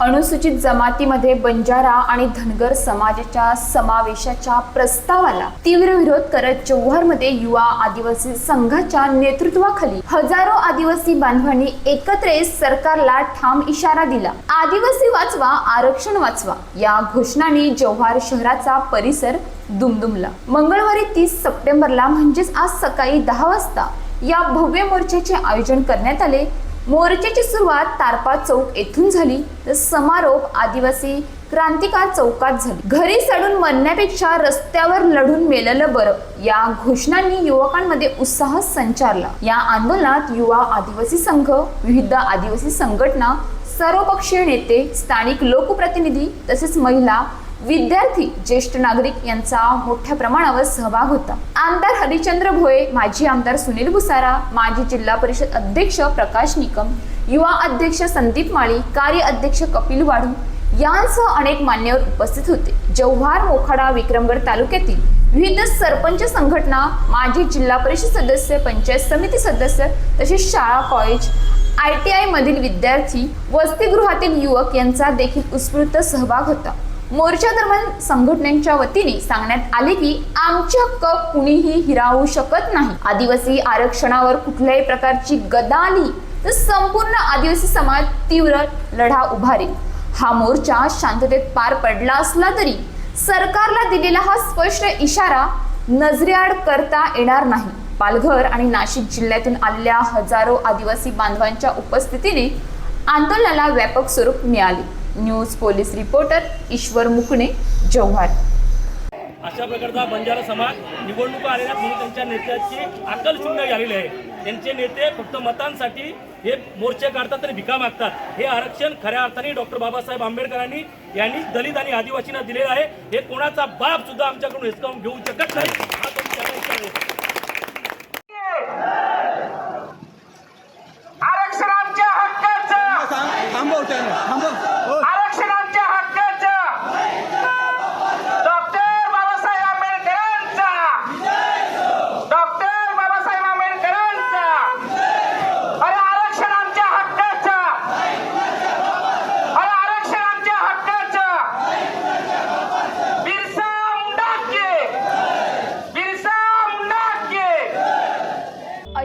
अनुसूचित जमातीमध्ये बंजारा आणि धनगर समाजाच्या समावेशाच्या प्रस्तावाला तीव्र विरोध करत जव्हारमध्ये युवा आदिवासी संघाच्या नेतृत्वाखाली हजारो आदिवासी बांधवांनी एकत्र सरकारला ठाम इशारा दिला. आदिवासी वाचवा आरक्षण वाचवा या घोषणाने जव्हार शहराचा परिसर दुमदुमला. मंगळवारी तीस सप्टेंबरला म्हणजेच आज सकाळी दहा वाजता या भव्य मोर्चाचे आयोजन करण्यात आले. मोर्चाची सुरुवात तारपा चौक येथून झाली. तर समारोप आदिवासी क्रांतिकार चौकात झाली. घरी सडून मरण्यापेक्षा रस्त्यावर लढून मेलेलं बरं. या घोषणांनी युवकांमध्ये उत्साह संचारला. या आंदोलनात युवा आदिवासी संघ विविध आदिवासी संघटना सर्वपक्षीय नेते स्थानिक लोकप्रतिनिधी तसेच महिला विद्यार्थी ज्येष्ठ नागरिक यांचा मोठ्या प्रमाणावर सहभाग होता. आमदार हरिचंद्र भोये माजी आमदार सुनील भुसारा माजी जिल्हा परिषद अध्यक्ष प्रकाश निकम युवा अध्यक्ष संदीप माळी कार्य अध्यक्ष कपिल वाढू यांसह अनेक मान्यवर उपस्थित होते. जव्हार मोखाडा विक्रमगड तालुक्यातील विविध सरपंच संघटना माजी जिल्हा परिषद सदस्य पंचायत समिती सदस्य तसेच शाळा कॉलेज आय टी आय मधील विद्यार्थी वसतिगृहातील युवक यांचा देखील उत्स्फूर्त सहभाग होता. मोर्चा दरम्यान संघटनेच्या वतीने सांगण्यात आले की आमचे हक्क कुणीही हिरावू शकत नाही. आदिवासी आरक्षणावर कुठल्याही प्रकारची गदा आली तर संपूर्ण आदिवासी समाज तीव्र लढा उभारेल. हा मोर्चा शांततेत पार पडला असला तरी सरकारला दिलेला हा स्पष्ट इशारा नजरेआड करता येणार नाही. पालघर आणि नाशिक जिल्ह्यातून आलेल्या हजारो आदिवासी बांधवांच्या उपस्थितीने आंदोलनाला व्यापक स्वरूप मिळाले. न्यूज पोलीस रिपोर्टर ईश्वर मुकणे जव्हार. अशा प्रकारचा बंजारा समाज निवडणुका आलेल्या म्हणून त्यांच्या नेत्याची अकल शून्य झालेली आहे. त्यांचे नेते फक्त मतांसाठी हे मोर्चे काढतात आणि भिका मागतात. हे आरक्षण खऱ्या अर्थाने डॉक्टर बाबासाहेब आंबेडकरांनी यांनी दलित आणि आदिवासींना दिलेलं आहे. हे कोणाचा बाप सुद्धा आमच्याकडून हिसकावून घेऊ शकत नाही. हा. आरक्षण आमच्या हक्काचं! थांबव थांबव हो आरक्षण आमच्या हक्काचं डॉक्टर बाबासाहेब आंबेडकरांचा डॉक्टर बाबासाहेब आंबेडकरांचा अरे आरक्षण आमच्या हक्काचं अरे आरक्षण आमच्या हक्काचं बिरसा मुंडा के बिरसा मुंडा के